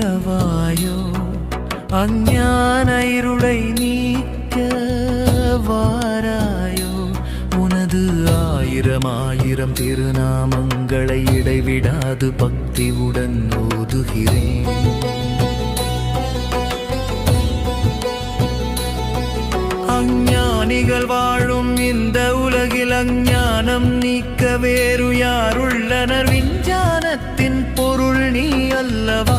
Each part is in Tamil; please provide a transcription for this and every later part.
இரவாயோ அஞ்ஞான இருளை நீக்க வாராயோ? உனது ஆயிரம் ஆயிரம் திருநாமங்களை இடைவிடாது பக்தியுடன் ஓதுகிறேன். அஞ்ஞானிகள் வாழும் இந்த உலகில் அஞ்ஞானம் நீக்க வேறு யாருள்ளனர்? விஞ்ஞானத்தை பொருள் நீ அல்லவா?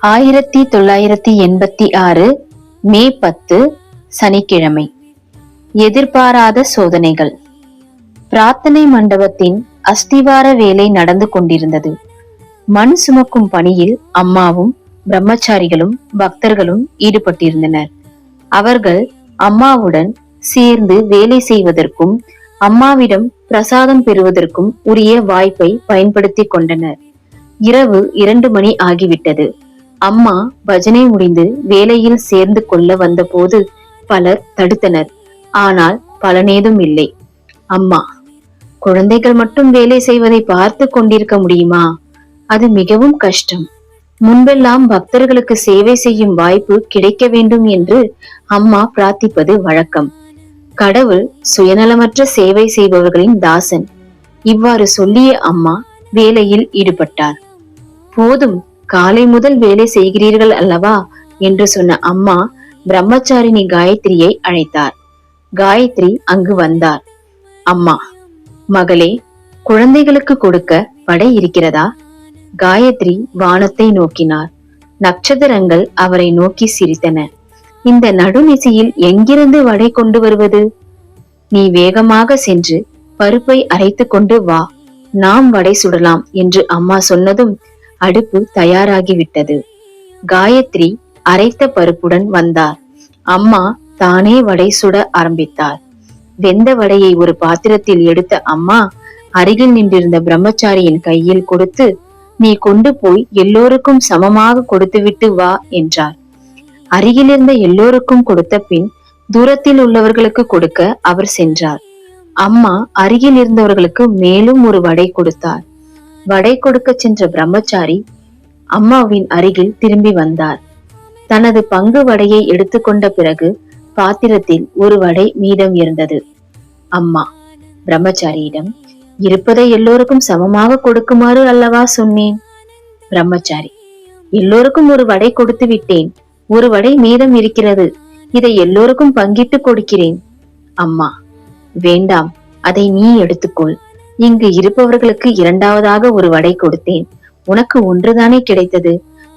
ஆயிரத்தி தொள்ளாயிரத்தி எண்பத்தி ஆறு மே பத்து சனிக்கிழமை. எதிர்பாராத சோதனைகள். பிரார்த்தனை மண்டபத்தின் அஸ்திவார வேலை நடந்து கொண்டிருந்தது. மண் சுமக்கும் பணியில் அம்மாவும் பிரம்மச்சாரிகளும் பக்தர்களும் ஈடுபட்டிருந்தனர். அவர்கள் அம்மாவுடன் சேர்ந்து வேலை செய்வதற்கும் அம்மாவிடம் பிரசாதம் பெறுவதற்கும் உரிய வாய்ப்பை பயன்படுத்தி கொண்டனர். இரவு இரண்டு மணி ஆகிவிட்டது. அம்மா பஜனை முடிந்து வேலையில் சேர்ந்து கொள்ள வந்தபோது பலர் தடுத்தனர். ஆனால் பலனேதும் இல்லை. அம்மா குழந்தைகள் மட்டும் வேலை செய்வதை பார்த்து கொண்டிருக்க முடியுமா? அது மிகவும் கஷ்டம். முன்பெல்லாம் பக்தர்களுக்கு சேவை செய்யும் வாய்ப்பு கிடைக்க வேண்டும் என்று அம்மா பிரார்த்திப்பது வழக்கம். கடவுள் சுயநலமற்ற சேவை செய்பவர்களின் தாசன். இவ்வாறு சொல்லிய அம்மா வேலையில் ஈடுபட்டார். போதும் காலை முதல் வேலை செய்கிறீர்கள் அல்லவா? என்று சொன்ன அம்மா பிரம்மச்சாரிணி காயத்ரியை அழைத்தார். காயத்ரி அங்கு வந்தார். அம்மா மகளே குழந்தைகளுக்கு கொடுக்க படை இருக்கிறதா? காயத்ரி வானத்தை நோக்கினார். நட்சத்திரங்கள் அவரை நோக்கி சிரித்தன. இந்த நடுநிசையில் எங்கிருந்து வடை கொண்டு வருவது? நீ வேகமாக சென்று பருப்பை அரைத்துக் கொண்டு வா. நாம் வடை சுடலாம் என்று அம்மா சொன்னதும் அடுப்பு தயாராகிவிட்டது. காயத்ரி அரைத்த பருப்புடன் வந்தார். அம்மா தானே வடை சுட ஆரம்பித்தார். வெந்த வடையை ஒரு பாத்திரத்தில் எடுத்த அம்மா அருகில் நின்றிருந்த பிரம்மச்சாரியின் கையில் கொடுத்து நீ கொண்டு போய் எல்லோருக்கும் சமமாக கொடுத்துவிட்டு வா என்றார். அருகிலிருந்த எல்லோருக்கும் கொடுத்த பின் தூரத்தில் உள்ளவர்களுக்கு கொடுக்க அவர் சென்றார். அம்மா அருகில் இருந்தவர்களுக்கு மேலும் ஒரு வடை கொடுத்தார். வடை கொடுக்க சென்ற பிரம்மச்சாரி அம்மாவின் அருகில் திரும்பி வந்தார். தனது பங்கு வடையை எடுத்துக்கொண்ட பிறகு பாத்திரத்தில் ஒரு வடை மீதம் இருந்தது. அம்மா பிரம்மச்சாரியிடம் இருப்பதை எல்லோருக்கும் சமமாக கொடுக்குமாறு அல்லவா சொன்னேன்? பிரம்மச்சாரி எல்லோருக்கும் ஒரு வடை கொடுத்து விட்டேன். ஒரு வடை மீதம் இருக்கிறது. இதை எல்லோருக்கும் பங்கிட்டு கொடுக்கிறேன். அம்மா வேண்டாம் அதை நீ எடுத்துக்கொள். இங்கு இருப்பவர்களுக்கு இரண்டாவதாக ஒரு வடை கொடுத்தேன். உனக்கு ஒன்றுதானே கிடைத்தது?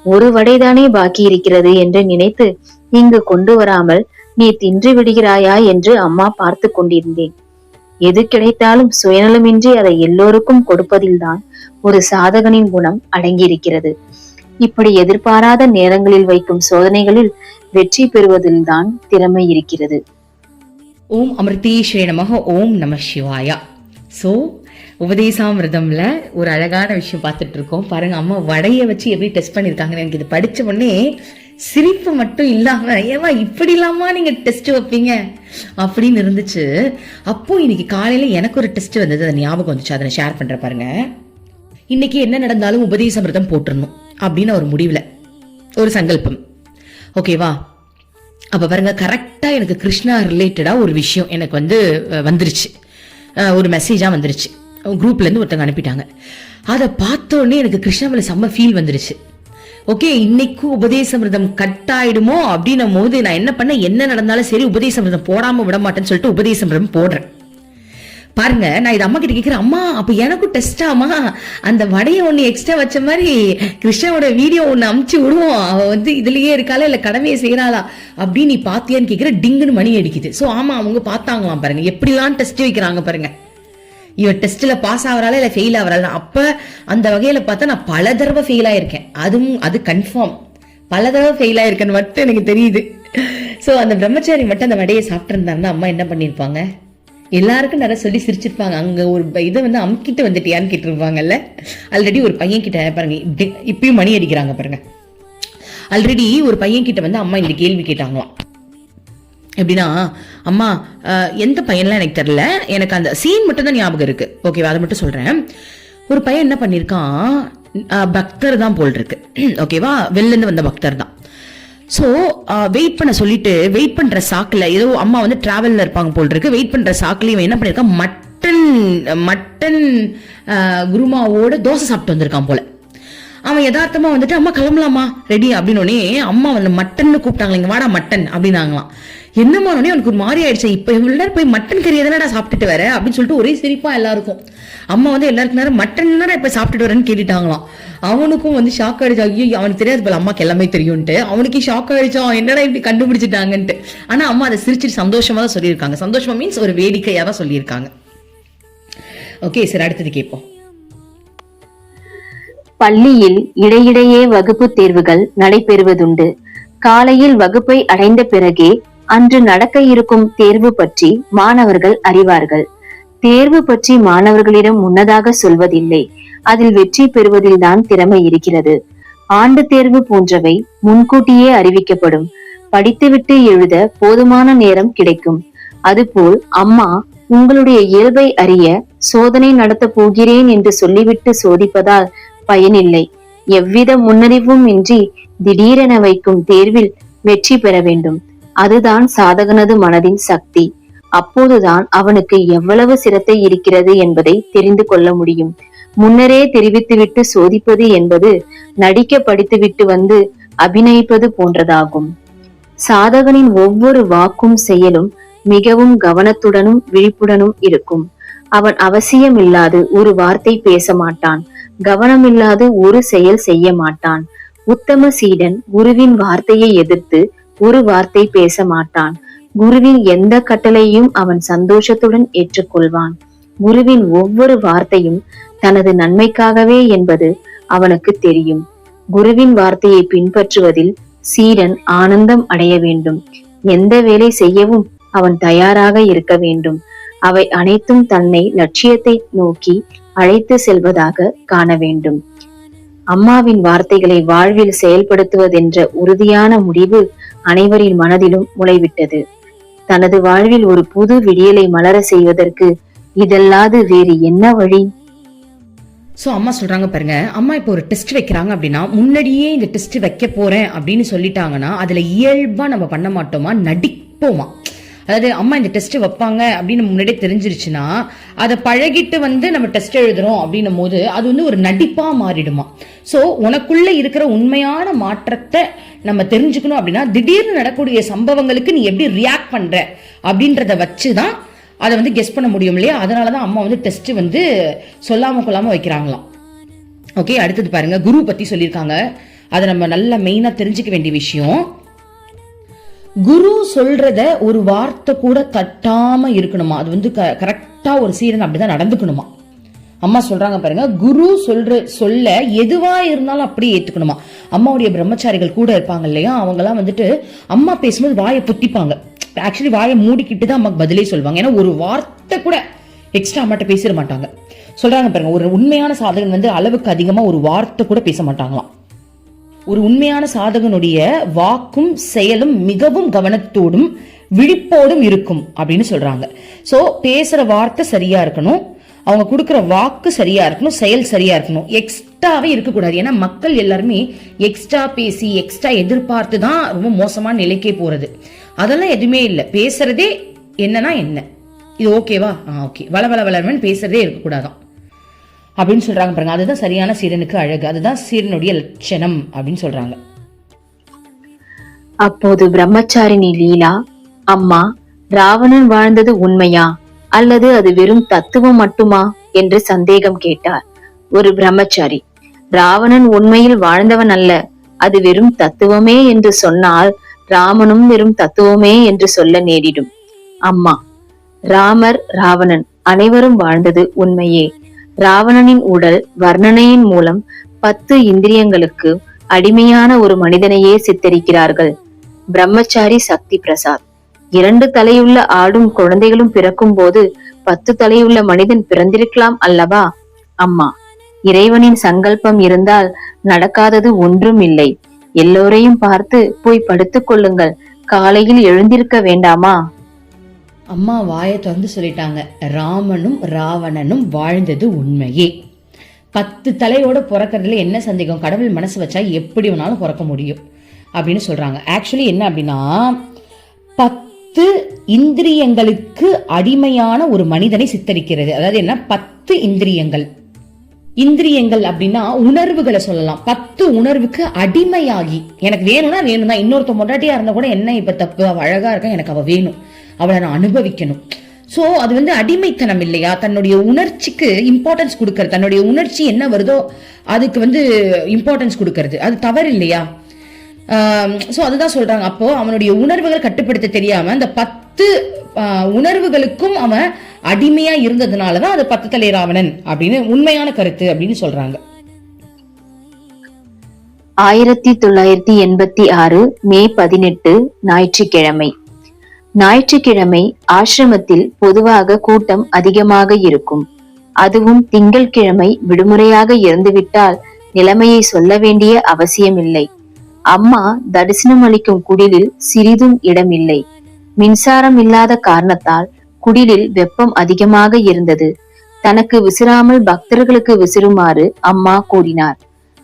ஒரு வடைதானே பாக்கி இருக்கிறது என்று நினைத்து இங்கு கொண்டு வராமல் நீ தின்று விடுகிறாயா என்று அம்மா பார்த்து கொண்டிருந்தேன். எது கிடைத்தாலும் சுயநலமின்றி அதை எல்லோருக்கும் கொடுப்பதில்தான் ஒரு சாதகனின் குணம் அடங்கியிருக்கிறது. இப்படி எதிர்பாராத நேரங்களில் வைக்கும் சோதனைகளில் வெற்றி பெறுவதில்தான் திறமை இருக்கிறது. ஓம் அமிர்தீஸ்வரே நமக ஓம் நம சிவாயா. ஸோ உபதேசாமிரதம்ல ஒரு அழகான விஷயம் பார்த்துட்டு இருக்கோம் பாருங்க அம்மா வடையை வச்சு எப்படி டெஸ்ட் பண்ணியிருக்காங்கன்னு எனக்கு இது படிச்ச உடனே சிரிப்பு மட்டும் இல்லாம ஏவா இப்படி இல்லாமா நீங்க டெஸ்ட் வைப்பீங்க? அப்படின்னு இருந்துச்சு. அப்போ இன்னைக்கு காலையில எனக்கு ஒரு டெஸ்ட் வந்தது. அது ஞாபகம் வந்துச்சு. அதை ஷேர் பண்ற பாருங்க. இன்னைக்கு என்ன நடந்தாலும் உபதேசமிரதம் போட்டுறணும். அப்படின்னு ஒரு முடிவில் ஒரு சங்கல்பம். ஓகேவா அப்போ பாருங்க கரெக்டாக எனக்கு கிருஷ்ணா ரிலேட்டடாக ஒரு விஷயம் எனக்கு வந்து வந்துருச்சு. ஒரு மெசேஜாக வந்துருச்சு. குரூப்லேருந்து ஒருத்தங்க ஒருத்தவங்க அனுப்பிட்டாங்க. அதை பார்த்தோன்னே எனக்கு கிருஷ்ணா மேலே செம்ம ஃபீல் வந்துருச்சு. ஓகே இன்னைக்கும் உபதேசமிரதம் கட் ஆயிடுமோ அப்படின்னும் போது நான் என்ன பண்ண என்ன நடந்தாலும் சரி உபதேசமிரதம் போடாமல் விட மாட்டேன்னு சொல்லிட்டு உபதேசமிரதம் போடுறேன். பாருங்க நான் இது அம்மா கிட்ட கேட்கிறேன் அம்மா அப்போ எனக்கும் டெஸ்டாமா அந்த வடையை ஒன்று எக்ஸ்ட்ரா வச்ச மாதிரி கிருஷ்ணாவோட வீடியோ ஒன்று அமுச்சு விடுவோம். அவள் வந்து இதுலயே இருக்காளா இல்லை கடமையை செய்கிறாளா அப்படின்னு நீ பாத்தியான்னு கேட்குற டிங்குன்னு மணி அடிக்குது. ஸோ ஆமா அவங்க பார்த்தாங்களாம் பாருங்க. எப்படிலாம் டெஸ்ட் வைக்கிறாங்க பாருங்க. இவன் டெஸ்ட்டில் பாஸ் ஆவறாளா இல்லை ஃபெயில் ஆகிறாள் அப்போ அந்த வகையில் பார்த்தா நான் பல தடவை ஃபெயில் ஆகிருக்கேன் அதுவும் அது கன்ஃபார்ம் பல தடவை ஃபெயில் ஆகிருக்கேன்னு மட்டும் எனக்கு தெரியுது. ஸோ அந்த பிரம்மச்சாரி மட்டும் அந்த வடையை சாப்பிட்ருந்தாருன்னா அம்மா என்ன பண்ணியிருப்பாங்க? எல்லாருக்கும் நிறைய சொல்லி சிரிச்சிருப்பாங்க. அங்கே ஒரு இதை வந்து அமுக்கிட்டு வந்துட்டியான்னு கேட்டிருப்பாங்கல்ல? ஆல்ரெடி ஒரு பையன் கிட்ட பாருங்க இப்படி- இப்பயும் மணி அடிக்கிறாங்க பாருங்க. ஆல்ரெடி ஒரு பையன் கிட்ட வந்து அம்மா இந்த கேள்வி கேட்டாங்களாம். எப்படின்னா அம்மா எந்த பையன்லாம் எனக்கு தெரில எனக்கு அந்த சீன் மட்டும் தான் ஞாபகம் இருக்கு. ஓகேவா அதை மட்டும் சொல்றேன். ஒரு பையன் என்ன பண்ணியிருக்கான் பக்தர் தான் போல் இருக்கு. ஓகேவா வெளிலேருந்து வந்த பக்தர் தான். ஸோ வெயிட் uh, பண்ண சொல்லிட்டு வெயிட் பண்ணுற சாக்கில் ஏதோ அம்மா வந்து ட்ராவலில் இருப்பாங்க போல் இருக்கு வெயிட் பண்ணுற சாக்குலேயும் என்ன பண்ணியிருக்கான் மட்டன் மட்டன் uh, குருமாவோட தோசை சாப்பிட்டு வந்திருக்கான் போல. அவன் யதார்த்தமா வந்துட்டு அம்மா கிளம்பலாமா? ரெடி அப்படின்னோடனே அம்மா வந்து மட்டன்னு கூப்பிட்டாங்க இங்க வாடா மட்டன் அப்படின்னாங்களாம். என்னமா உடனே அவனுக்கு ஒரு மாதிரி ஆயிடுச்சு இப்போ இவ்வளோ நேரம் போய் மட்டன் கறி எதனடா சாப்பிட்டுட்டு வர? அப்படின்னு சொல்லிட்டு ஒரே சிரிப்பா எல்லாருக்கும். அம்மா வந்து எல்லாருக்கும் நேரம் மட்டன் இப்போ சாப்பிட்டுட்டு வரேன்னு கேட்டுட்டாங்களாம். அவனுக்கும் வந்து ஷாக் ஆயிடுச்சு. ஐயோ அவனுக்கு தெரியாது போல அம்மாக்கு எல்லாமே தெரியும்ட்டு அவனுக்கு ஷாக் ஆயிடுச்சான் என்னடா இப்படி கண்டுபிடிச்சிட்டாங்கன்ட்டு. ஆனா அம்மா அதை சிரிச்சிட்டு சந்தோஷமா தான் சொல்லியிருக்காங்க. சந்தோஷமா மீன்ஸ் ஒரு வேடிக்கையா தான் சொல்லியிருக்காங்க. ஓகே சரி அடுத்தது கேட்போம். பள்ளியில் இடையிடையே வகுப்பு தேர்வுகள் நடைபெறுவதுண்டு. காலையில் வகுப்பை அடைந்த பிறகே அன்று நடக்க இருக்கும் தேர்வு பற்றி மாணவர்கள் அறிவார்கள். தேர்வு பற்றி மாணவர்களிடம் முன்னதாக சொல்வதில்லை. அதில் வெற்றி பெறுவதில் தான் திறமை இருக்கிறது. ஆண்டு தேர்வு போன்றவை முன்கூட்டியே அறிவிக்கப்படும். படித்துவிட்டு எழுத போதுமான நேரம் கிடைக்கும். அதுபோல் அம்மா உங்களுடைய இயல்பை அறிய சோதனை நடத்த போகிறேன் என்று சொல்லிவிட்டு சோதிப்பதால் பயனில்லை. எவ்வித முன்னறிவும் இன்றி திடீரென வைக்கும் தேர்வில் வெற்றி பெற வேண்டும். அதுதான் சாதகனது மனதின் சக்தி. அப்போதுதான் அவனுக்கு எவ்வளவு சிரத்தை இருக்கிறது என்பதை தெரிந்து கொள்ள முடியும். முன்னரே தெரிவித்துவிட்டு சோதிப்பது என்பது நடிக்க படித்துவிட்டு வந்து அபிநயிப்பது போன்றதாகும். சாதகனின் ஒவ்வொரு வாக்கும் செயலும் மிகவும் கவனத்துடனும் விழிப்புடனும் இருக்கும். அவன் அவசியமில்லாது ஒரு வார்த்தை பேச மாட்டான் கவனமில்லாது ஒரு செயல் செய்ய மாட்டான் உத்தம சீடன் குருவின் வார்த்தையை எதிர்த்து ஒரு வார்த்தை பேச மாட்டான் குருவின் எந்த கட்டளையும் அவன் சந்தோஷத்துடன் ஏற்றுக்கொள்வான். குருவின் ஒவ்வொரு வார்த்தையும் தனது நன்மைக்காகவே என்பது அவனுக்கு தெரியும். குருவின் வார்த்தையை பின்பற்றுவதில் சீடன் ஆனந்தம் அடைய வேண்டும். எந்த வேலை செய்யவும் அவன் தயாராக இருக்க வேண்டும். அவை அனைத்தும் தன்னை லட்சியத்தை நோக்கி அழைத்து செல்வதாக காண வேண்டும். அம்மாவின் வார்த்தைகளை வாழ்வில் செயல்படுத்துவதென்ற உறுதியான முடிவு அனைவரின் மனதிலும் முளைவிட்டது. தனது வாழ்வில் ஒரு புது விடியலை மலர செய்வதற்கு இதல்லாது வேறு என்ன வழி? ஸோ அம்மா சொல்றாங்க பாருங்க அம்மா இப்போ ஒரு டெஸ்ட் வைக்கிறாங்க அப்படின்னா முன்னாடியே இந்த டெஸ்ட் வைக்க போறேன் அப்படின்னு சொல்லிட்டாங்கன்னா அதுல இயல்பா நம்ம பண்ண மாட்டோமா? நடிப்போமா? அதாவது அம்மா இந்த டெஸ்ட் வைப்பாங்க அப்படின்னு முன்னாடியே தெரிஞ்சிருச்சுன்னா அதை பழகிட்டு வந்து நம்ம டெஸ்ட் எழுதுறோம் அப்படின்னும் போது அது வந்து ஒரு நடிப்பா மாறிடுமா? ஸோ உனக்குள்ள இருக்கிற உண்மையான மாற்றத்தை நம்ம தெரிஞ்சுக்கணும் அப்படின்னா திடீர்னு நடக்கக்கூடிய சம்பவங்களுக்கு நீ எப்படி ரியாக்ட் பண்ற அப்படின்றத வச்சு தான் அதை வந்து கெஸ் பண்ண முடியும் இல்லையா? அதனால தான் அம்மா வந்து டெஸ்ட் வந்து சொல்லாம கொள்ளாம வைக்கிறாங்களாம். ஓகே அடுத்தது பாருங்க குரு பத்தி சொல்லியிருக்காங்க. அதை நம்ம நல்லா மெயினாக தெரிஞ்சுக்க வேண்டிய விஷயம் குரு சொல்றத ஒரு வார்த்தை கூட தட்டாம இருக்கணுமா? அது வந்து கரெக்டா ஒரு சீரன் அப்படிதான் நடந்துக்கணுமா? அம்மா சொல்றாங்க பாருங்க குரு சொல்ற சொல்ல எதுவா இருந்தாலும் அப்படியே ஏத்துக்கணுமா? அம்மாவுடைய பிரம்மச்சாரிகள் கூட இருப்பாங்க இல்லையா? அவங்கெல்லாம் வந்துட்டு அம்மா பேசும்போது வாயை புத்திப்பாங்க. ஆக்சுவலி வாயை மூடிக்கிட்டு தான் அம்மாக்கு பதிலே சொல்லுவாங்க. ஏன்னா ஒரு வார்த்தை கூட எக்ஸ்ட்ரா அம்மாட்ட பேசிட மாட்டாங்க. சொல்றாங்க பாருங்க ஒரு உண்மையான சாதகன் வந்து அளவுக்கு அதிகமா ஒரு வார்த்தை கூட பேச மாட்டாங்களாம். ஒரு உண்மையான சாதகனுடைய வாக்கும் செயலும் மிகவும் கவனத்தோடும் விழிப்போடும் இருக்கும் அப்படின்னு சொல்றாங்க. சோ பேசுற வார்த்தை சரியா இருக்கணும். அவங்க கொடுக்குற வாக்கு சரியா இருக்கணும். செயல் சரியா இருக்கணும். எக்ஸ்ட்ராவே இருக்கக்கூடாது. ஏன்னா மக்கள் எல்லாருமே எக்ஸ்ட்ரா பேசி எக்ஸ்ட்ரா எதிர்பார்த்து தான் ரொம்ப மோசமான நிலைக்கே போறது. அதெல்லாம் எதுவுமே இல்லை. பேசுறதே என்னன்னா என்ன? இது ஓகேவா ஆ ஓகே வள வள வளவன் பேசுறதே இருக்கக்கூடாதான். அப்படின்னு சொல்றாங்க பாருங்க. அதுதான் சரியான சீரனுக்கு அழகு. அதுதான் சீரனுடைய லட்சணம் அப்படின்னு சொல்றாங்க. அப்போது பிரம்மச்சாரிணி லீலா அம்மா ராவணன் வாழ்ந்தது உண்மையா? அல்லது அது வெறும் தத்துவம் மட்டுமா? என்று சந்தேகம் கேட்டார் ஒரு பிரம்மச்சாரி. ராவணன் உண்மையில் வாழ்ந்தவன் அல்ல. அது வெறும் தத்துவமே என்று சொன்னால் ராமனும் வெறும் தத்துவமே என்று சொல்ல நேரிடும். அம்மா ராமர் ராவணன் அனைவரும் வாழ்ந்தது உண்மையே. ராவணனின் உடல் வர்ணனையின் மூலம் பத்து இந்திரியங்களுக்கு அடிமையான ஒரு மனிதனையே சித்தரிக்கிறார்கள். பிரம்மச்சாரி சக்தி பிரசாத். இரண்டு தலையுள்ள ஆடும் குழந்தைகளும் பிறக்கும் போது பத்து தலையுள்ள மனிதன் பிறந்திருக்கலாம் அல்லவா? அம்மா இறைவனின் சங்கல்பம் இருந்தால் நடக்காதது ஒன்றும் இல்லை. எல்லோரையும் பார்த்து போய் படுத்துக் கொள்ளுங்கள். காலையில் எழுந்திருக்க வேண்டாமா? அம்மா வாயை திறந்து சொல்லிட்டாங்க ராமனும் ராவணனும் வாழ்ந்தது உண்மையே. பத்து தலையோட பிறக்கறதுல என்ன சந்தேகம்? கடவுள் மனசு வச்சா எப்படி வேணாலும் பிறக்க முடியும் அப்படின்னு சொல்றாங்க. ஆக்சுவலி என்ன அப்படின்னா பத்து இந்திரியங்களுக்கு அடிமையான ஒரு மனிதனை சித்தரிக்கிறது. அதாவது என்ன? பத்து இந்திரியங்கள். இந்திரியங்கள் அப்படின்னா உணர்வுகளை சொல்லலாம். பத்து உணர்வுக்கு அடிமையாகி எனக்கு வேணும்னா வேணும் தான் இன்னொருத்த மொட்டாட்டியா இருந்தா கூட என்ன இப்ப தப்பு? அழகா இருக்கா எனக்கு அவ வேணும். அவளை நான் அனுபவிக்கணும். ஸோ அது வந்து அடிமைத்தனம் இல்லையா? தன்னுடைய உணர்ச்சிக்கு இம்பார்ட்டன்ஸ் கொடுக்கறது. தன்னுடைய உணர்ச்சி என்ன வருதோ அதுக்கு வந்து இம்பார்ட்டன்ஸ் கொடுக்கறது. அது தவறு இல்லையா ஸோ அதுதான் சொல்கிறாங்க அப்போது அவனுடைய உணர்வுகள் கட்டுப்படுத்த தெரியாமல் அந்த பத்து உணர்வுகளுக்கும் அவன் அடிமையாக இருந்ததுனால தான் அது பத்து தலை ராவணன் அப்படின்னு உண்மையான கருத்து அப்படின்னு சொல்கிறாங்க ஆயிரத்தி தொள்ளாயிரத்தி எண்பத்தி ஆறு மே பதினெட்டு ஞாயிற்றுக்கிழமை. ஞாயிற்றுக்கிழமை ஆசிரமத்தில் பொதுவாக கூட்டம் அதிகமாக இருக்கும். அதுவும் திங்கள்கிழமை விடுமுறையாக இருந்துவிட்டால் நிலைமையை சொல்ல வேண்டிய அவசியமில்லை. அம்மா தரிசனம் அளிக்கும் குடிலில் சிறிதும் இடமில்லை. மின்சாரம் இல்லாத காரணத்தால் குடிலில் வெப்பம் அதிகமாக இருந்தது. தனக்கு விசிறாமல் பக்தர்களுக்கு விசிறுமாறு அம்மா கூறினார்.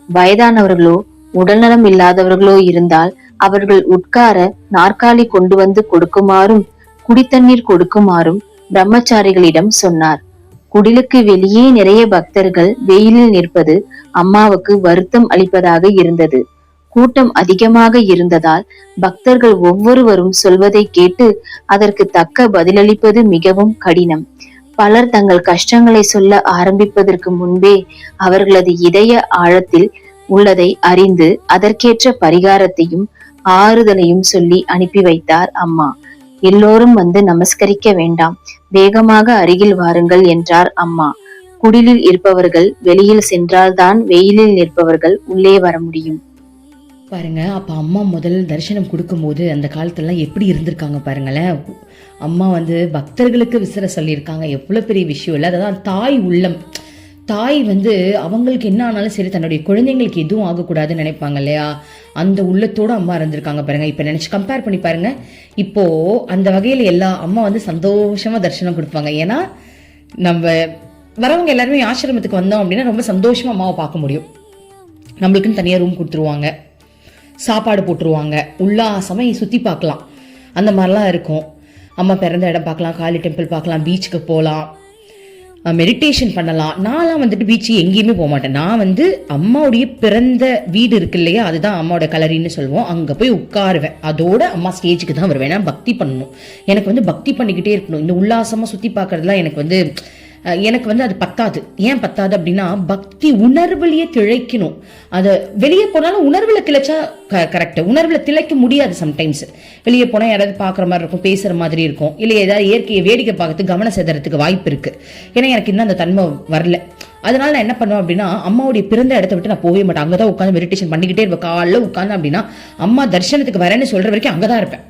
வயதானவர்களோ உடல்நலம் இல்லாதவர்களோ இருந்தால் அவர்கள் உட்கார நாற்காலி கொண்டு வந்து கொடுக்குமாறும் குடித்தண்ணீர் கொடுக்குமாறும் பிரம்மச்சாரிகளிடம் சொன்னார். குடிலுக்கு வெளியே நிறைய பக்தர்கள் வெயிலில் நிற்பது அம்மாவுக்கு வருத்தம் அளிப்பதாக இருந்தது. கூட்டம் அதிகமாக இருந்ததால் பக்தர்கள் ஒவ்வொருவரும் சொல்வதை கேட்டு அதற்கு தக்க பதிலளிப்பது மிகவும் கடினம். பலர் தங்கள் கஷ்டங்களை சொல்ல ஆரம்பிப்பதற்கு முன்பே அவர்களது இதய ஆழத்தில் உள்ளதை அறிந்து அதற்கேற்ற பரிகாரத்தையும் ஆறுதலையும் சொல்லி அனுப்பி வைத்தார் அம்மா. எல்லோரும் வந்து நமஸ்கரிக்க வேண்டாம். வேகமாக அருகில் வாருங்கள் என்றார் அம்மா. குடிலில் இருப்பவர்கள் வெளியில் சென்றால்தான் வெயிலில் நிற்பவர்கள் உள்ளே வர முடியும். பாருங்க அப்ப அம்மா முதல் தரிசனம் கொடுக்கும்போது அந்த காலத்துலலாம் எப்படி இருந்திருக்காங்க பாருங்களேன். அம்மா வந்து பக்தர்களுக்கு விசிற சொல்லியிருக்காங்க. எவ்வளவு பெரிய விஷயம் இல்லை. அதான் தாய் உள்ளம். தாய் வந்து அவங்களுக்கு என்ன ஆனாலும் சரி தன்னுடைய குழந்தைங்களுக்கு எதுவும் ஆகக்கூடாதுன்னு நினைப்பாங்க இல்லையா? அந்த உள்ளத்தோட அம்மா இருந்திருக்காங்க பாருங்க. இப்போ நினச்சி கம்பேர் பண்ணி பாருங்க. இப்போ அந்த வகையில் எல்லா அம்மா வந்து சந்தோஷமாக தரிசனம் கொடுப்பாங்க. ஏன்னா நம்ம வரவங்க எல்லாருமே ஆசிரமத்துக்கு வந்தோம் அப்படின்னா ரொம்ப சந்தோஷமாக அம்மாவை பார்க்க முடியும். நம்மளுக்குன்னு தனியாக ரூம் கொடுத்துருவாங்க. சாப்பாடு போட்டுருவாங்க. உல்லாசமாக சுற்றி பார்க்கலாம். அந்த மாதிரிலாம் இருக்கும். அம்மா பிறந்த இடம் பார்க்கலாம். காளி டெம்பிள் பார்க்கலாம். பீச்சுக்கு போகலாம் மெடிடேஷன் பண்ணலாம். நான்லாம் வந்துட்டு பீச்சு எங்கேயுமே போக மாட்டேன். நான் வந்து அம்மாவுடைய பிறந்த வீடு இருக்கு இல்லையா? அதுதான் அம்மாவோட கலரின்னு சொல்லுவோம். அங்கே போய் உட்காருவேன். அதோட அம்மா ஸ்டேஜுக்கு தான் வருவேன். நான் பக்தி பண்ணணும். எனக்கு வந்து பக்தி பண்ணிக்கிட்டே இருக்கணும். இந்த உல்லாசமாக சுற்றி பார்க்கறதுலாம் எனக்கு வந்து எனக்கு வந்து அது பத்தாது. ஏன் பத்தாது அப்படின்னா பக்தி உணர்வுலயே திளைக்கணும். அது வெளியே போனாலும் உணர்வில் திளைச்சா கரெக்ட் உணர்வில் திளைக்க முடியாது சம்டைம்ஸ் வெளியே போனால் யாராவது பார்க்குற மாதிரி இருக்கும் பேசுகிற மாதிரி இருக்கும். இல்லை ஏதாவது இயற்கையை வேடிக்கை பார்க்கறதுக்கு கவனம் சேதறதுக்கு வாய்ப்பு இருக்குது ஏன்னா எனக்கு இன்னும் அந்த தன்மை வரல. அதனால நான் என்ன பண்ணுவேன் அப்படின்னா அம்மாவுடைய பிறந்த இடத்த விட்டு நான் போகவே மாட்டேன். அங்கே தான் உட்காந்து மெடிடேஷன் பண்ணிக்கிட்டே இருப்பேன். காலைல உட்காந்து அப்படின்னா அம்மா தரிசனத்துக்கு வரேன்னு சொல்கிற வரைக்கும் அங்கே தான் இருப்பேன்.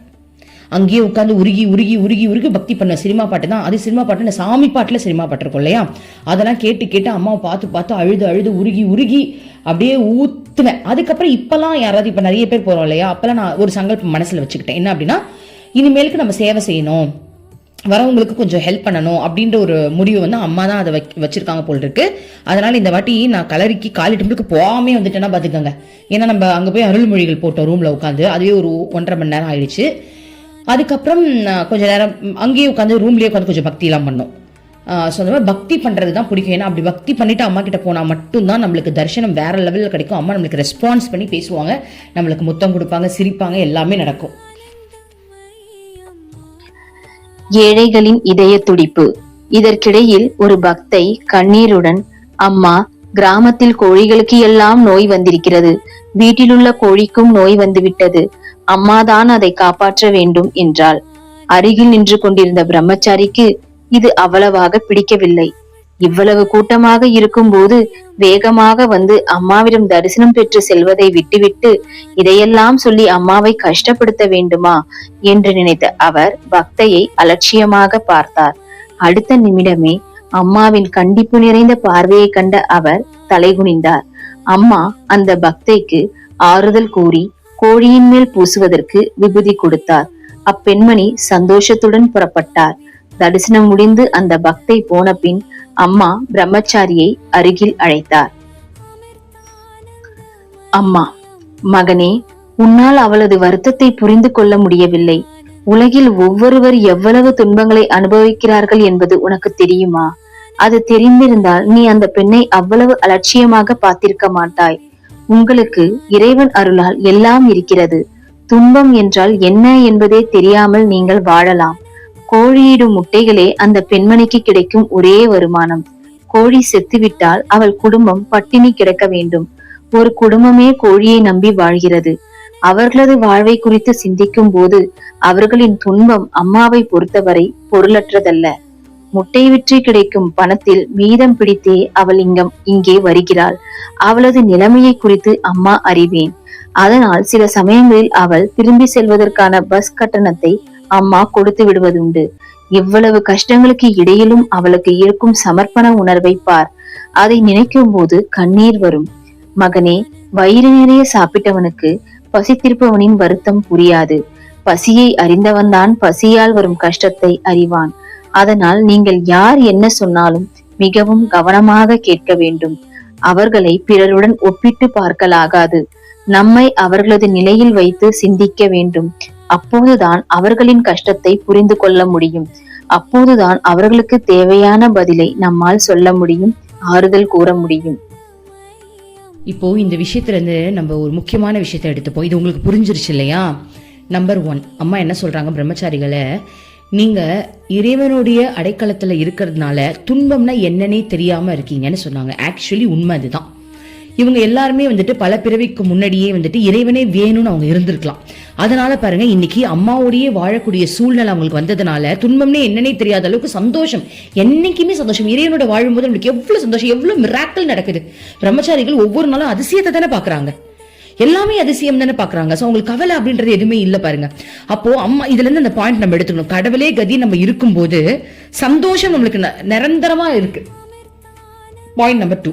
அங்கேயே உட்காந்து உருகி உருகி உருகி உருகி பக்தி பண்ண சினிமா பாட்டு தான். அது சினிமா பாட்டு நான் சாமி பாட்டில் சினிமா பாட்டு இருக்கும் இல்லையா? அதெல்லாம் கேட்டு கேட்டு அம்மாவை பார்த்து பார்த்து அழுது அழுது உருகி உருகி அப்படியே ஊத்துவேன். அதுக்கப்புறம் இப்போல்லாம் யாராவது இப்போ நிறைய பேர் போகிறோம் இல்லையா? அப்பெல்லாம் நான் ஒரு சங்கல்பம் மனசில் வச்சுக்கிட்டேன். என்ன அப்படின்னா இனிமேலுக்கு நம்ம சேவை செய்யணும். வரவங்களுக்கு கொஞ்சம் ஹெல்ப் பண்ணணும் அப்படின்ற ஒரு முடிவு வந்து அம்மா தான் அதை வச்சிருக்காங்க போல் இருக்கு. அதனால இந்த வாட்டி நான் கலரிக்கு காலி டெம்பிளுக்கு போகாமே வந்துட்டேன்னா பாத்துக்கோங்க ஏன்னா நம்ம அங்கே போய் அருள்மொழிகள் போட்டோம் ரூம்ல உட்காந்து அதுவே ஒரு ஒன்றரை மணி நேரம் ஆயிடுச்சு. அதுக்கப்புறம் கொஞ்ச நேரம் அங்கேயே உட்காந்து ரூம்லேயே உட்காந்து கொஞ்சம் பக்திலாம் பண்ணோம். ஸோ அந்த மாதிரி பக்தி பண்ணுறது தான் பிடிக்கும். ஏன்னா அப்படி பக்தி பண்ணிட்டு அம்மா கிட்ட போனா மட்டும்தான் நம்மளுக்கு தரிசனம் வேற லெவலில் கிடைக்கும். அம்மா நம்மளுக்கு ரெஸ்பான்ஸ் பண்ணி பேசுவாங்க. நம்மளுக்கு முத்தம் கொடுப்பாங்க சிரிப்பாங்க எல்லாமே நடக்கும். ஏழைகளின் இதய துடிப்பு. இதற்கிடையில் ஒரு பக்தை கண்ணீருடன் அம்மா கிராமத்தில் கோழிகளுக்கு எல்லாம் நோய் வந்திருக்கிறது. வீட்டிலுள்ள கோழிக்கும் நோய் வந்துவிட்டது. அம்மாதான் அதை காப்பாற்ற வேண்டும் என்றாள். அருகில் நின்று கொண்டிருந்த பிரம்மச்சாரிக்கு இது அவ்வளவாக பிடிக்கவில்லை. இவ்வளவு கூட்டமாக இருக்கும்போது வேகமாக வந்து அம்மாவிடம் தரிசனம் பெற்று செல்வதை விட்டுவிட்டு இதையெல்லாம் சொல்லி அம்மாவை கஷ்டப்படுத்த வேண்டுமா என்று நினைத்த அவர் பக்தையை அலட்சியமாக பார்த்தார். அடுத்த நிமிடமே அம்மாவின் கண்டிப்பு நிறைந்த பார்வையை கண்ட அவர் தலைகுனிந்தார். அம்மா அந்த பக்தைக்கு ஆறுதல் கூறி கோழியின் மேல் பூசுவதற்கு விபூதி கொடுத்தார். அப்பெண்மணி சந்தோஷத்துடன் புறப்பட்டார். தரிசனம் முடிந்து அந்த பக்தை போன பின் அம்மா பிரம்மச்சாரியை அருகில் அழைத்தார். அம்மா மகனே உன்னால் அவளது வருத்தத்தை புரிந்து கொள்ள முடியவில்லை. உலகில் ஒவ்வொருவர் எவ்வளவு துன்பங்களை அனுபவிக்கிறார்கள் என்பது உனக்கு தெரியுமா? அது தெரிந்திருந்தால் நீ அந்த பெண்ணை அவ்வளவு அலட்சியமாக பார்த்திருக்க மாட்டாய். உங்களுக்கு இறைவன் அருளால் எல்லாம் இருக்கிறது. துன்பம் என்றால் என்ன என்பதே தெரியாமல் நீங்கள் வாழலாம். கோழியிடும் முட்டைகளே அந்த பெண்மணிக்கு கிடைக்கும் ஒரே வருமானம். கோழி செத்துவிட்டால் அவள் குடும்பம் பட்டினி கிடக்க வேண்டும். ஒரு குடும்பமே கோழியை நம்பி வாழ்கிறது. அவர்களது வாழ்வை குறித்து சிந்திக்கும் போது அவர்களின் துன்பம் அம்மாவை பொறுத்தவரை பொருளற்றதல்ல. முட்டை விற்று கிடைக்கும் பணத்தில் மீதம் பிடித்தே அவள் இங்கம் இங்கே வருகிறாள். அவளது நிலைமையை குறித்து அம்மா அறிவேன். அதனால் சில சமயங்களில் அவள் திரும்பி செல்வதற்கான பஸ் கட்டணத்தை அம்மா கொடுத்து விடுவதுண்டு. இவ்வளவு கஷ்டங்களுக்கு இடையிலும் அவளுக்கு இருக்கும் சமர்ப்பண உணர்வை பார். அதை நினைக்கும் போது கண்ணீர் வரும். மகனே வயிறு நிறைய சாப்பிட்டவனுக்கு பசித்திருப்பவனின் வருத்தம் புரியாது. பசியை அறிந்தவன்தான் பசியால் வரும் கஷ்டத்தை அறிவான். அதனால் நீங்கள் யார் என்ன சொன்னாலும் மிகவும் கவனமாக கேட்க வேண்டும். அவர்களை பிறருடன் ஒப்பிட்டு பார்க்கலாகாது. நம்மை அவர்களது நிலையில் வைத்து சிந்திக்க வேண்டும். அப்போதுதான் அவர்களின் கஷ்டத்தை புரிந்து கொள்ள முடியும். அப்போதுதான் அவர்களுக்கு தேவையான பதிலை நம்மால் சொல்ல முடியும் ஆறுதல் கூற முடியும். இப்போ இந்த விஷயத்துல இருந்து நம்ம ஒரு முக்கியமான விஷயத்தை எடுத்துப்போம். இது உங்களுக்கு புரிஞ்சிருச்சு இல்லையா? நம்பர் ஒன் அம்மா என்ன சொல்றாங்க? பிரம்மச்சாரிகளை நீங்க இறைவனுடைய அடைக்கலத்துல இருக்கிறதுனால துன்பம்னா என்னன்னே தெரியாம இருக்கீங்கன்னு சொன்னாங்க. ஆக்சுவலி உண்மை அதுதான். இவங்க எல்லாருமே வந்துட்டு பல பிறவிக்கு முன்னாடியே வந்துட்டு இறைவனே வேணும்னு அவங்க இருந்திருக்கலாம். அதனால பாருங்க இன்னைக்கு அம்மாவோடையே வாழக்கூடிய சூழ்நிலை அவங்களுக்கு வந்ததுனால துன்பம்னே என்னன்னே தெரியாத அளவுக்கு சந்தோஷம். என்னைக்குமே சந்தோஷம். இறைவனோட வாழும்போது நம்மளுக்கு எவ்வளவு சந்தோஷம் எவ்வளவு மிராக்கள் நடக்குது. பிரம்மச்சாரிகள் ஒவ்வொரு நாளும் அதிசயத்தை தானே பாக்குறாங்க எல்லாமே அதிசயம் தானே பாக்குறாங்க. சோ அவங்களுக்கு கவலை அப்படின்றது எதுவுமே இல்ல பாருங்க. அப்போ அம்மா இதுல இருந்து அந்த பாயிண்ட் நம்ம எடுத்துக்கணும். கடவுளே கதி நம்ம இருக்கும்போது சந்தோஷம் நம்மளுக்கு ந- நிரந்தரமா இருக்கு. பாயிண்ட் நம்பர் டூ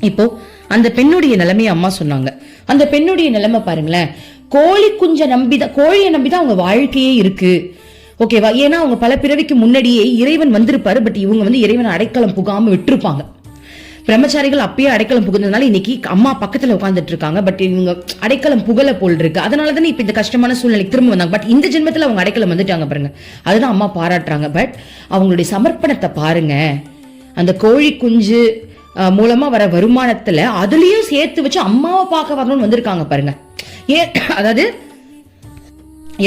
இப்போ அந்த பெண்ணுடைய நிலைமையை அம்மா சொன்னாங்க. அந்த பெண்ணுடைய நிலைமை பாருங்களேன். கோழி குஞ்ச நம்பிதான் கோழியை நம்பிதான் அவங்க வாழ்க்கையே இருக்கு. ஓகேவா ஏன்னா அவங்க பல பிறவிக்கு முன்னாடியே இறைவன் வந்திருப்பாரு பட் இவங்க வந்து இறைவன் அடைக்கலம் புகாம விட்டுருப்பாங்க. பிரம்மச்சாரிகள் அப்பயே அடைக்கலம் புகுந்ததுனால இன்னைக்கு அம்மா பக்கத்துல உட்காந்துட்டு இருக்காங்க பட் இவங்க அடைக்கலம் புகழ போல் இருக்கு அதனால தானே இப்ப இந்த கஷ்டமான சூழ்நிலைக்கு திரும்ப வந்தாங்க. பட் இந்த ஜென்மத்துல அவங்க அடைக்கலம் வந்துட்டாங்க பாருங்க. அதுதான் அம்மா பாராட்டுறாங்க. பட் அவங்களுடைய சமர்ப்பணத்தை பாருங்க. அந்த கோழி குஞ்சு மூலமா வர வருமானத்துல அதுலயும் சேர்த்து வச்சு அம்மாவை பார்க்க வரணும்னு வந்திருக்காங்க பாருங்க. ஏன் அதாவது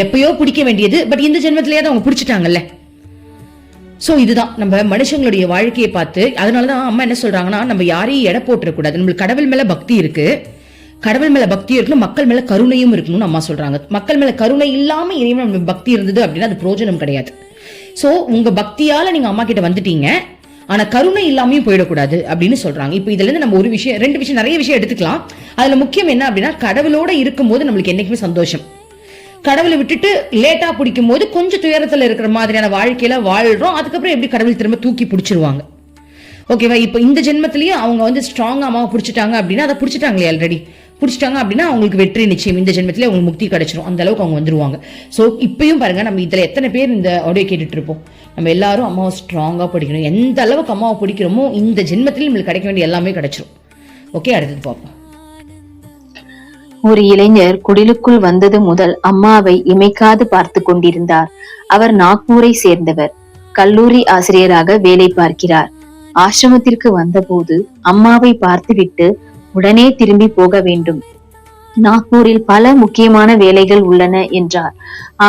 எப்பயோ பிடிக்க வேண்டியது. பட் இந்த ஜென்மத்திலேயே அவங்க பிடிச்சிட்டாங்கல்ல. ஸோ இதுதான் நம்ம மனுஷங்களுடைய வாழ்க்கையை பார்த்து அதனாலதான் அம்மா என்ன சொல்றாங்கன்னா நம்ம யாரையும் எடை போட்டுறக்கூடாது நம்மளுக்கு கடவுள் மேல பக்தி இருக்கு. கடவுள் மேல பக்தி இருக்கணும் மக்கள் மேல கருணையும் இருக்கணும்னு அம்மா சொல்றாங்க. மக்கள் மேல கருணை இல்லாமல் இறைவன் நம்ம பக்தி இருந்தது அப்படின்னா அது பிரோஜனம் கிடையாது. சோ உங்க பக்தியால நீங்க அம்மா கிட்ட வந்துட்டீங்க ஆனா கருணை இல்லாமையும் போயிடக்கூடாது அப்படின்னு சொல்றாங்க. இப்போ இதுல இருந்து நம்ம ஒரு விஷயம் ரெண்டு விஷயம் நிறைய விஷயம் எடுத்துக்கலாம். அதுல முக்கியம் என்ன அப்படின்னா கடவுளோட இருக்கும்போது நம்மளுக்கு என்னைக்குமே சந்தோஷம். கடவுளை விட்டுட்டு லேட்டா பிடிக்கும் போது கொஞ்சம் துயரத்துல இருக்கிற மாதிரியான வாழ்க்கையில வாழ்றோம். அதுக்கப்புறம் எப்படி கடவுள் திரும்ப தூக்கி பிடிச்சிருவாங்க? ஓகேவா இப்போ இந்த ஜென்மத்திலேயே அவங்க வந்து ஸ்ட்ராங்கா அம்மாவை பிடிச்சிட்டாங்க அப்படின்னா அதை பிடிச்சிட்டாங்களே ஆல்ரெடி பிடிச்சிட்டாங்க அப்படின்னா அவங்களுக்கு வெற்றி நிச்சயம். இந்த ஜென்மத்திலே அவங்களுக்கு முக்தி கிடைச்சிரும். அந்த அளவுக்கு அவங்க வந்துருவாங்க. ஸோ இப்பயும் பாருங்க நம்ம இதில் எத்தனை பேர் இந்த ஆடியோ கேட்டுட்டு இருப்போம்? நம்ம எல்லாரும் அம்மாவை ஸ்ட்ராங்காக பிடிக்கணும். எந்த அளவுக்கு அம்மாவை பிடிக்கிறோமோ இந்த ஜென்மத்தில் நம்மளுக்கு கிடைக்க வேண்டிய எல்லாமே கிடைச்சிரும். ஓகே அடுத்தது பார்ப்போம். ஒரு இளைஞர் குடிலுக்குள் வந்தது முதல் அம்மாவை இமைக்காது பார்த்து கொண்டிருந்தார். அவர் நாக்பூரை சேர்ந்தவர். கல்லூரி ஆசிரியராக வேலை பார்க்கிறார். ஆசிரமத்திற்கு வந்தபோது அம்மாவை பார்த்துவிட்டு உடனே திரும்பி போக வேண்டும். நாக்பூரில் பல முக்கியமான வேலைகள் உள்ளன என்றார்.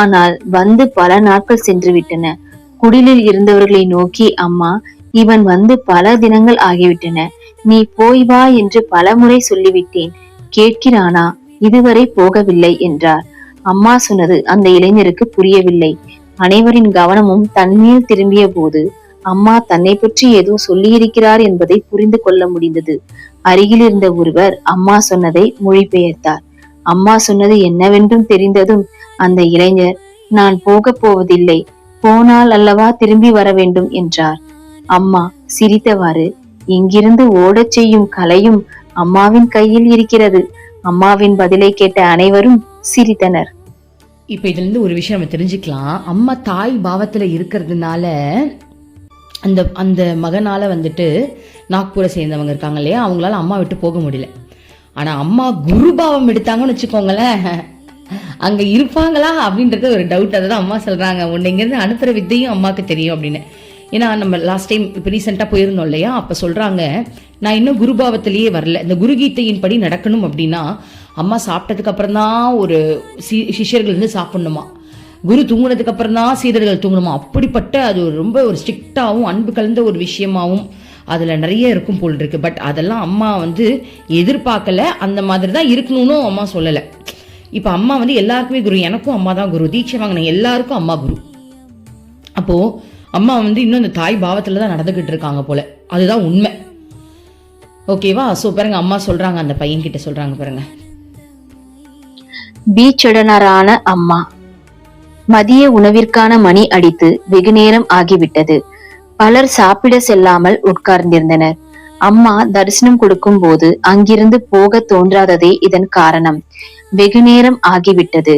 ஆனால் வந்து பல நாட்கள் சென்று விட்டன குடிலில் இருந்தவர்களை நோக்கி அம்மா இவன் வந்து பல தினங்கள் ஆகிவிட்டன. நீ போய் வா என்று பலமுறை சொல்லிவிட்டேன். கேட்கிறானா? இதுவரை போகவில்லை என்றார். அம்மா சொன்னது அந்த இளைஞருக்கு புரியவில்லை. அனைவரின் கவனமும் தன்மேல் திரும்பிய போது அம்மா தன்னை பற்றி ஏதோ சொல்லியிருக்கிறார் என்பதை புரிந்து கொள்ள முடிந்தது. அருகில் இருந்த ஒருவர் அம்மா சொன்னதை மொழிபெயர்த்தார். அம்மா சொன்னது என்னவென்றும் தெரிந்ததும் அந்த இளைஞர் நான் போக போவதில்லை போனால் அல்லவா திரும்பி வர வேண்டும்? என்றார். அம்மா சிரித்தவாறு இங்கிருந்து ஓடச் செய்யும் கலையும் அம்மாவின் கையில் இருக்கிறது. அம்மாவின் பதிலை கேட்ட அனைவரும் சிரித்தனர். இப்போ இதுலேருந்து ஒரு விஷயம் நம்ம தெரிஞ்சுக்கலாம். அம்மா தாய் பாவத்தில் இருக்கிறதுனால அந்த அந்த மகனால் வந்துட்டு நாக்பூரை சேர்ந்தவங்க இருக்காங்க இல்லையா? அவங்களால அம்மா விட்டு போக முடியல. ஆனால் அம்மா குரு பாவம் எடுத்தாங்கன்னு வச்சுக்கோங்களேன். அங்கே இருப்பாங்களா அப்படின்றது ஒரு டவுட் அதை தான் அம்மா சொல்கிறாங்க உன்னை இங்கேருந்து அனுப்புகிற வித்தையும் அம்மாவுக்கு தெரியும் அப்படின்னு. ஏன்னா நம்ம லாஸ்ட் டைம் இப்போ ரீசெண்டாக போயிருந்தோம் இல்லையா? அப்போ சொல்கிறாங்க நான் இன்னும் குருபாவத்திலேயே வரல. இந்த குருகீதையின் படி நடக்கணும் அப்படின்னா அம்மா சாப்பிட்டதுக்கு அப்புறம் தான் ஒரு சி சிஷ்யர்கள் வந்து சாப்பிடணுமா? குரு தூங்கினதுக்கப்புறம் தான் சீடர்கள் தூங்கணுமா? அப்படிப்பட்ட அது ரொம்ப ஒரு ஸ்ட்ரிக்டாகவும் அன்பு கலந்த ஒரு விஷயமாகவும் அதில் நிறைய இருக்கும் போல் இருக்கு. பட் அதெல்லாம் அம்மா வந்து எதிர்பார்க்கல. அந்த மாதிரி தான் இருக்கணும்னு அம்மா சொல்லலை. இப்போ அம்மா வந்து எல்லாருக்குமே குரு. எனக்கும் அம்மா தான் குரு. தீட்சை வாங்கின எல்லாருக்கும் அம்மா குரு. அப்போது அம்மா வந்து இன்னும் இந்த தாய் பாவத்தில் தான் நடந்துக்கிட்டு இருக்காங்க போல. அதுதான் உண்மை. ஓகேவா ஸோ பாருங்க அம்மா சொல்றாங்க அந்த பையன் கிட்ட சொல்றாங்க பாருங்க. பீச்சுடனரான அம்மா மதிய உணவிற்கான மணி அடித்து வெகு நேரம் ஆகிவிட்டது. பலர் சாப்பிட செல்லாமல் உட்கார்ந்திருந்தனர். அம்மா தரிசனம் கொடுக்கும் போது அங்கிருந்து போக தோன்றாததே இதன் காரணம். வெகு நேரம் ஆகிவிட்டது.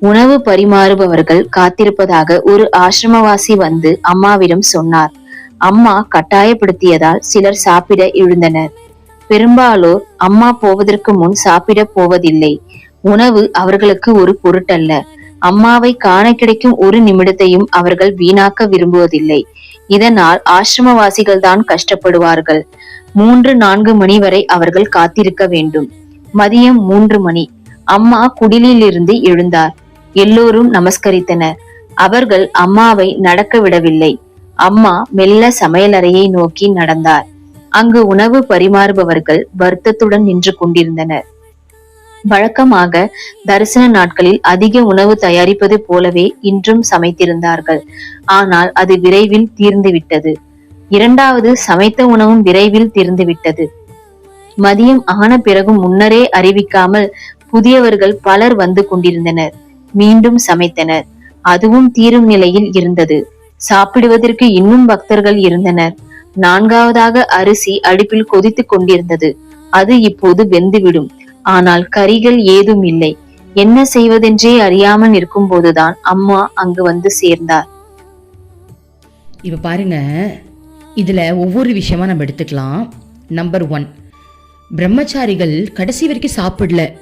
உணவு பரிமாறுபவர்கள் காத்திருப்பதாக ஒரு ஆசிரமவாசி வந்து அம்மாவிடம் சொன்னார். அம்மா கட்டாயப்படுத்தியதால் சிலர் சாப்பிட எழுந்தனர். பெரும்பாலோர் அம்மா போவதற்கு முன் சாப்பிட போவதில்லை. உணவு அவர்களுக்கு ஒரு பொருட்டல்ல. அம்மாவை காண கிடைக்கும் ஒரு நிமிடத்தையும் அவர்கள் வீணாக்க விரும்புவதில்லை. இதனால் ஆசிரமவாசிகள் தான் கஷ்டப்படுவார்கள். மூன்று நான்கு மணி வரை அவர்கள் காத்திருக்க வேண்டும். மதியம் மூன்று மணி. அம்மா குடிலிலிருந்து எழுந்தார். எல்லோரும் நமஸ்கரித்தனர். அவர்கள் அம்மாவை நடக்க விடவில்லை. அம்மா மெல்ல சமையலறையை நோக்கி நடந்தார். அங்கு உணவு பரிமாறுபவர்கள் வருத்தத்துடன் நின்று கொண்டிருந்தனர். வழக்கமாக தரிசன நாட்களில் அதிக உணவு தயாரிப்பது போலவே இன்றும் சமைத்திருந்தார்கள். ஆனால் அது விரைவில் தீர்ந்துவிட்டது இரண்டாவது சமைத்த உணவும் விரைவில் தீர்ந்துவிட்டது மதியம் ஆன பிறகும் முன்னரே அறிவிக்காமல் புதியவர்கள் பலர் வந்து கொண்டிருந்தனர். மீண்டும் சமைத்தனர். அதுவும் தீரும் நிலையில் இருந்தது. சாப்பிடுவதற்கு இன்னும் பக்தர்கள் இருந்தனர். நான்காவதாக அரிசி அடுப்பில் கொதித்துக் கொண்டிருந்தது. அது இப்போது வெந்துவிடும். ஆனால் கறிகள் ஏதும் இல்லை. என்ன செய்வதென்றே அறியாமல் இருக்கும்போதுதான் அம்மா அங்கு வந்து சேர்ந்தார். இப்ப பாருங்க. இதுல ஒவ்வொரு விஷயமா நம்ம எடுத்துக்கலாம். நம்பர் ஒன் பிரம்மச்சாரிகள் கடைசி வரைக்கும் சாப்பிடல.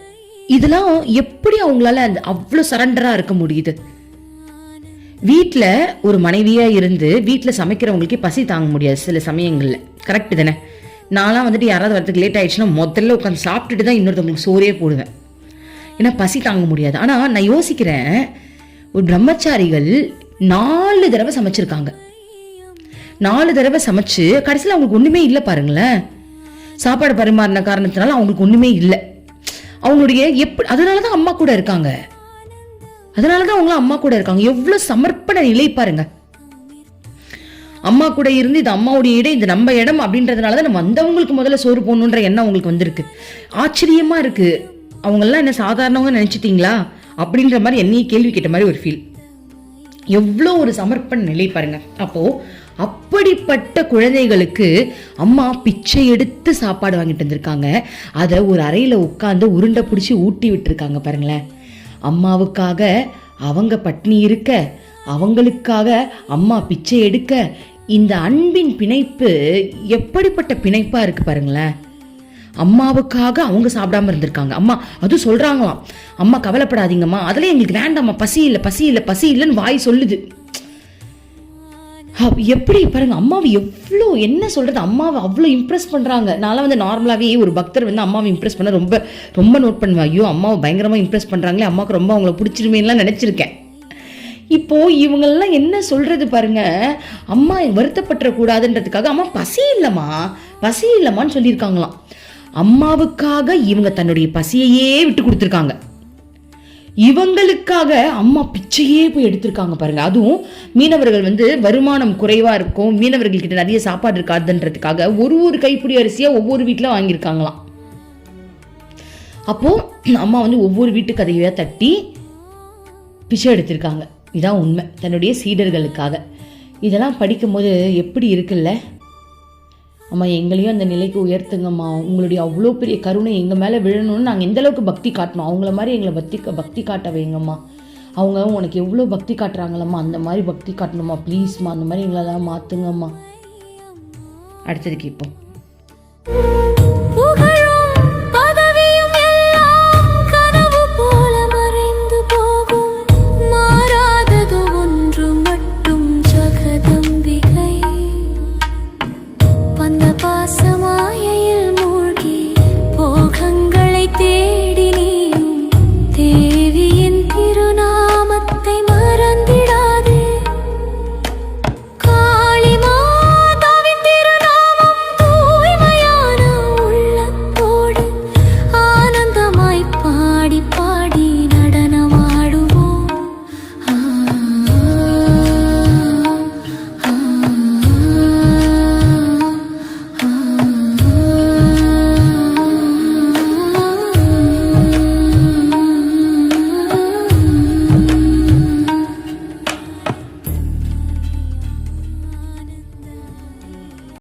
இதெல்லாம் எப்படி அவங்களால அந்த அவ்வளோ சரண்டராக இருக்க முடியுது? வீட்டில் ஒரு மனைவியாக இருந்து வீட்டில் சமைக்கிறவங்களுக்கே பசி தாங்க முடியாது சில சமயங்களில். கரெக்டு தானே? நான்லாம் வந்துட்டு யாராவது வரதுக்கு லேட் ஆயிடுச்சுன்னா முதல்ல உட்காந்து சாப்பிட்டுட்டு தான் இன்னொருத்தவங்களுக்கு சோறே போடுவேன். ஏன்னா பசி தாங்க முடியாது. ஆனால் நான் யோசிக்கிறேன் ஒரு பிரம்மச்சாரிகள் நாலு தடவை சமைச்சிருக்காங்க. நாலு தடவை சமைச்சு கடைசியில் அவங்களுக்கு ஒன்றுமே இல்லை பாருங்களேன். சாப்பாடு பரிமாறின காரணத்தினால அவங்களுக்கு ஒன்றுமே இல்லை. அவங்களுடைய எப்படி அதனால தான் அம்மா கூட இருக்காங்க. அதனால தான் அவங்களும் அம்மா கூட இருக்காங்க. எவ்வளோ சமர்ப்பண நிலை பாருங்க. அம்மா கூட இருந்து இது அம்மாவுடைய இடம் இது நம்ம இடம் அப்படின்றதுனால தான் நம்ம வந்தவங்களுக்கு முதல்ல சோறு போடணுன்ற எண்ணம் அவங்களுக்கு வந்திருக்கு. ஆச்சரியமா இருக்கு. அவங்கெல்லாம் என்ன சாதாரணவங்க நினைச்சிட்டீங்களா? அப்படின்ற மாதிரி என்னையே கேள்வி கேட்ட மாதிரி ஒரு ஃபீல் எவ்வளோ ஒரு சமர்ப்பண நிலை பாருங்க. அப்போ அப்படிப்பட்ட குழந்தைகளுக்கு அம்மா பிச்சை எடுத்து சாப்பாடு வாங்கிட்டு வந்திருக்காங்க. அதை ஒரு அறையில் உட்காந்து உருண்டை பிடிச்சி ஊட்டி விட்டுருக்காங்க பாருங்களேன். அம்மாவுக்காக அவங்க பட்னி இருக்க அவங்களுக்காக அம்மா பிச்சை எடுக்க இந்த அன்பின் பிணைப்பு எப்படிப்பட்ட பிணைப்பாக இருக்குது பாருங்களேன். அம்மாவுக்காக அவங்க சாப்பிடாம இருந்திருக்காங்க. அம்மா அதுவும் சொல்கிறாங்களாம் அம்மா கவலைப்படாதீங்கம்மா. அதெல்லாம் எங்களுக்கு வேண்டாம்மா. பசி இல்லை பசி இல்லை பசி இல்லைன்னு வாய் சொல்லுது. எப்படி பாருங்க அம்மாவை எவ்வளோ என்ன சொல்கிறது அம்மாவை அவ்வளோ இம்ப்ரெஸ் பண்ணுறாங்க நான்லாம் வந்து நார்மலாகவே ஒரு பக்தர் வந்து அம்மாவை இம்ப்ரெஸ் பண்ண ரொம்ப ரொம்ப நோட் பண்ணுவேன். ஐயோ அம்மாவை பயங்கரமாக இம்ப்ரெஸ் பண்ணுறாங்களே அம்மாவுக்கு ரொம்ப அவங்கள பிடிச்சிருமேலாம் நினச்சிருக்கேன். இப்போது இவங்கெல்லாம் என்ன சொல்கிறது பாருங்க அம்மா வருத்தப்பட்டுற கூடாதுன்றதுக்காக அம்மா பசி இல்லைம்மா பசி இல்லைம்மான்னு சொல்லியிருக்காங்களாம். அம்மாவுக்காக இவங்க தன்னுடைய பசியையே விட்டு கொடுத்துருக்காங்க. இவங்களுக்காக அம்மா பிச்சையே போய் எடுத்திருக்காங்க பாருங்க. அதுவும் மீனவர்கள் வந்து வருமானம் குறைவா இருக்கும். மீனவர்கள் கிட்ட நிறைய சாப்பாடு இருக்காதுன்றதுக்காக ஒரு ஒரு கைப்பிடி அரிசியா ஒவ்வொரு வீட்டில் வாங்கியிருக்காங்களாம். அப்போ அம்மா வந்து ஒவ்வொரு வீட்டு கதையாக தட்டி பிச்சை எடுத்திருக்காங்க. இதான் உண்மை. தன்னுடைய சீடர்களுக்காக. இதெல்லாம் படிக்கும்போது எப்படி இருக்குல்ல? அம்மா எங்களையும் அந்த நிலைக்கு உயர்த்துங்கம்மா. உங்களுடைய அவ்வளோ பெரிய கருணை எங்கள் மேலே விழணும்னு நாங்கள் எந்தளவுக்கு பக்தி காட்டணும்? அவங்கள மாதிரி எங்களை பக்தி பக்தி காட்ட வைங்கம்மா. அவங்க உனக்கு எவ்வளோ பக்தி காட்டுறாங்களம்மா. அந்த மாதிரி பக்தி காட்டணுமா ப்ளீஸ்மா அந்த மாதிரி எங்களெல்லாம் மாற்றுங்கம்மா அடுத்தது கேட்போம்